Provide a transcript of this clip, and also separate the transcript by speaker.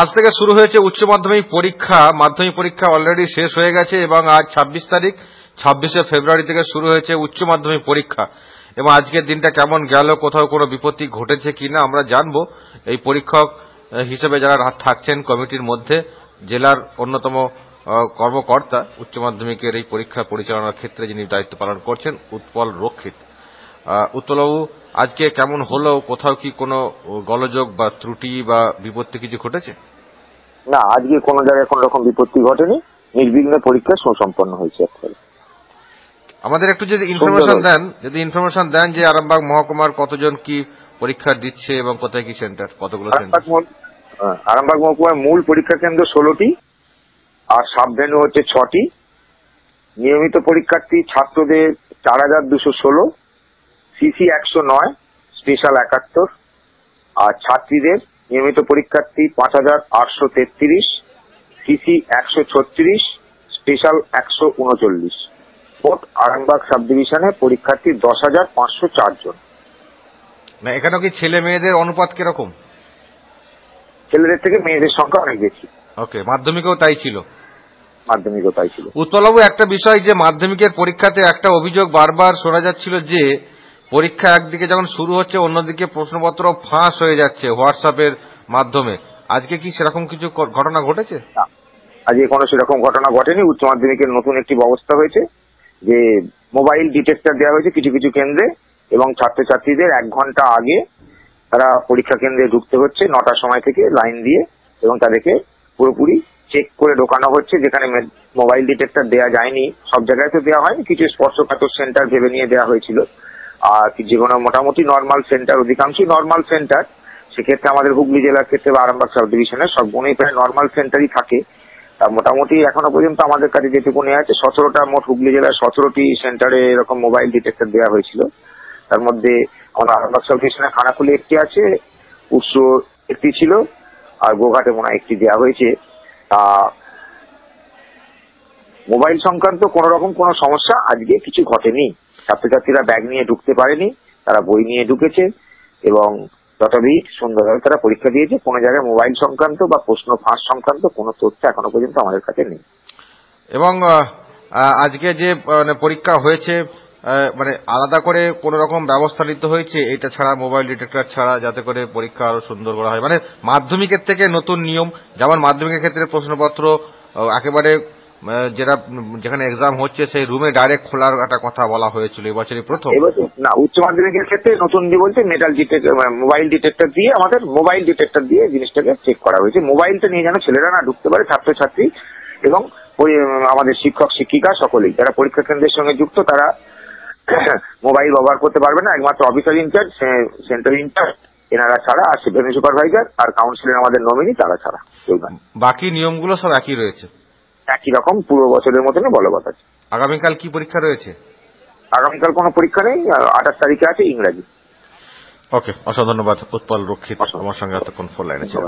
Speaker 1: আজ থেকে শুরু হয়েছে উচ্চ মাধ্যমিক পরীক্ষা। মাধ্যমিক পরীক্ষা অলরেডি শেষ হয়ে গেছে এবং আজ ছাব্বিশ তারিখ, ছাব্বিশে ফেব্রুয়ারি থেকে শুরু হয়েছে উচ্চ মাধ্যমিক পরীক্ষা। এবং আজকের দিনটা কেমন গেল, কোথাও কোনো বিপত্তি ঘটেছে কিনা আমরা জানব। এই পরীক্ষক হিসেবে যারা থাকছেন কমিটির মধ্যে, জেলার অন্যতম কর্মকর্তা, উচ্চ মাধ্যমিকের এই পরীক্ষা পরিচালনার ক্ষেত্রে যিনি দায়িত্ব পালন করছেন, উৎপল রক্ষিত। উৎপলবাবু আজকে কেমন হলো? কোথাও কি কোনো গলযোগ বা ত্রুটি বা বিপত্তি কিছু ঘটেছে?
Speaker 2: না আজকে কোনো জায়গায় কোন রকম বিপত্তি ঘটেনি। নির্বিঘ্নে পরীক্ষা সুসম্পন্ন হয়েছে
Speaker 1: আমাদের একটু যদি ইনফরমেশন দেন যদি ইনফরমেশন দেন যে আরামবাগ মহকুমার কতজন কি পরীক্ষা দিচ্ছে এবং কোথায় কি সেন্টার কতগুলো সেন্টার?
Speaker 2: আরামবাগ মহকুমার মূল পরীক্ষা কেন্দ্র ষোলোটি আর সাবভেনু হচ্ছে ছটি। নিয়মিত পরীক্ষার্থী ছাত্রদের চার হাজার দুশো ষোলো সিসি একশো নয় স্পেশাল একাত্তর। আর ছাত্রীদের নিয়মিত পরীক্ষার্থী পাঁচ হাজার আটশো তেত্রিশ সিসি একশো ছত্রিশ স্পেশাল একশো উনচল্লিশ। মোট আরামবাগ সাব ডিভিশনে পরীক্ষার্থী দশ হাজার পাঁচশো চার জন।
Speaker 1: না এখানেও কি ছেলে মেয়েদের অনুপাত কীরকম?
Speaker 2: ছেলেদের থেকে মেয়েদের সংখ্যা অনেক বেশি।
Speaker 1: ওকে মাধ্যমিকেও তাই ছিল?
Speaker 2: মাধ্যমিকও তাই ছিল।
Speaker 1: উৎপলবাবু একটা বিষয় যে মাধ্যমিকের পরীক্ষাতে একটা অভিযোগ বারবার শোনা যাচ্ছিল যে পরীক্ষা একদিকে যখন শুরু হচ্ছে, অন্যদিকে প্রশ্নপত্র ফাঁস হয়ে যাচ্ছে হোয়াটসঅ্যাপের মাধ্যমে। আজকে কি সেরকম কিছু ঘটনা ঘটেছে?
Speaker 2: আজকে কোনো সেরকম ঘটনা ঘটেনি। উচ্চ মাধ্যমিকের নতুন একটি ব্যবস্থা হয়েছে, যে মোবাইল ডিটেক্টর দেওয়া হয়েছে কিছু কিছু কেন্দ্রে, এবং ছাত্রছাত্রীদের এক ঘণ্টা আগে তারা পরীক্ষা কেন্দ্রে ঢুকতে হচ্ছে, নটার সময় থেকে লাইন দিয়ে, এবং তাদেরকে পুরোপুরি চেক করে ঢোকানো হচ্ছে, যেখানে মোবাইল ডিটেক্টর দেওয়া যায়নি। সব জায়গায় তো দেওয়া হয়নি, কিছু স্পর্শকাতর সেন্টার ভেবে নিয়ে দেওয়া হয়েছিল। আর যেগুলো মোটামুটি নর্মাল সেন্টার অধিকাংশই নর্মাল সেন্টার সেক্ষেত্রে আমাদের হুগলি জেলার ক্ষেত্রে বা আরামবাগ সাব ডিভিশনের সবগুলোই প্রায় নর্মাল সেন্টারই থাকে। তা মোটামুটি এখনও পর্যন্ত আমাদের কাছে যেটুকু নেওয়া আছে, সতেরোটা মোট হুগলি জেলার সতেরোটি সেন্টারে এরকম মোবাইল ডিটেক্টর দেওয়া হয়েছিল। তার মধ্যে আমাদের আরামবাগ সাব ডিভিশনের খানাকুলি একটি আছে উৎস একটি ছিল, আর গোঘাটে মনে একটি দেওয়া হয়েছে। তা মোবাইল সংক্রান্ত কোন রকম কোন সমস্যা আজকে কিছু ঘটেনি। ছাত্রছাত্রীরা ব্যাগ নিয়ে ঢুকতে পারেনি, তারা বই নিয়ে ঢুকেছে এবং যথাবিধ সুন্দরভাবে তারা পরীক্ষা দিয়েছে, কোনো জায়গায় মোবাইল সংক্রান্ত বা প্রশ্ন ফাঁস সংক্রান্ত কোনো তথ্য এখনও পর্যন্ত আমাদের কাছে নেই।
Speaker 1: এবং আজকে যে মানে পরীক্ষা হয়েছে মানে আলাদা করে কোন রকম ব্যবস্থা নিতে হয়েছে, এটা ছাড়া, মোবাইল ডিটেক্টর ছাড়া, যাতে করে পরীক্ষা আরও সুন্দর করা হয়। মানে মাধ্যমিকের থেকে নতুন নিয়ম, যেমন মাধ্যমিকের ক্ষেত্রে প্রশ্নপত্র একেবারে যেটা যেখানে এক্সাম হচ্ছে সেই রুমে ডাইরেক্ট খোলার একটা কথা বলা হয়েছিল এবছরই প্রথম।
Speaker 2: না উচ্চ মাধ্যমিকের ক্ষেত্রে নতুন দিয়ে বলছে মেটাল ডিটেক্টর মোবাইল ডিটেক্টর দিয়ে আমাদের মোবাইল ডিটেক্টর দিয়ে জিনিসটাকে চেক করা হয়েছে। মোবাইলটা নিয়ে যেন ছেলেরা না ঢুকতে পারে ছাত্রছাত্রী এবং আমাদের শিক্ষক শিক্ষিকা সকলেই। যারা পরীক্ষা কেন্দ্রের সঙ্গে যুক্ত তারা মোবাইল ব্যবহার করতে পারবে না। একমাত্র অফিসার ইনচার্জ সেন্টার ইনচার্জ এনারা ছাড়া আর সুপারভাইজার আর কাউন্সিলর আমাদের নমিনি তারা ছাড়া।
Speaker 1: বাকি নিয়মগুলো সব একই রয়েছে।
Speaker 2: একই রকম পুরো বছরের মতন বলবৎ আছে।
Speaker 1: আগামীকাল কি পরীক্ষা রয়েছে?
Speaker 2: আগামীকাল কোনো পরীক্ষা নেই আঠাশ তারিখে আছে ইংরাজি।
Speaker 1: ওকে অসাধন্যবাদ ধন্যবাদ উৎপল রক্ষিত আমার সঙ্গে এতক্ষণ ফোন লাইনে ছিল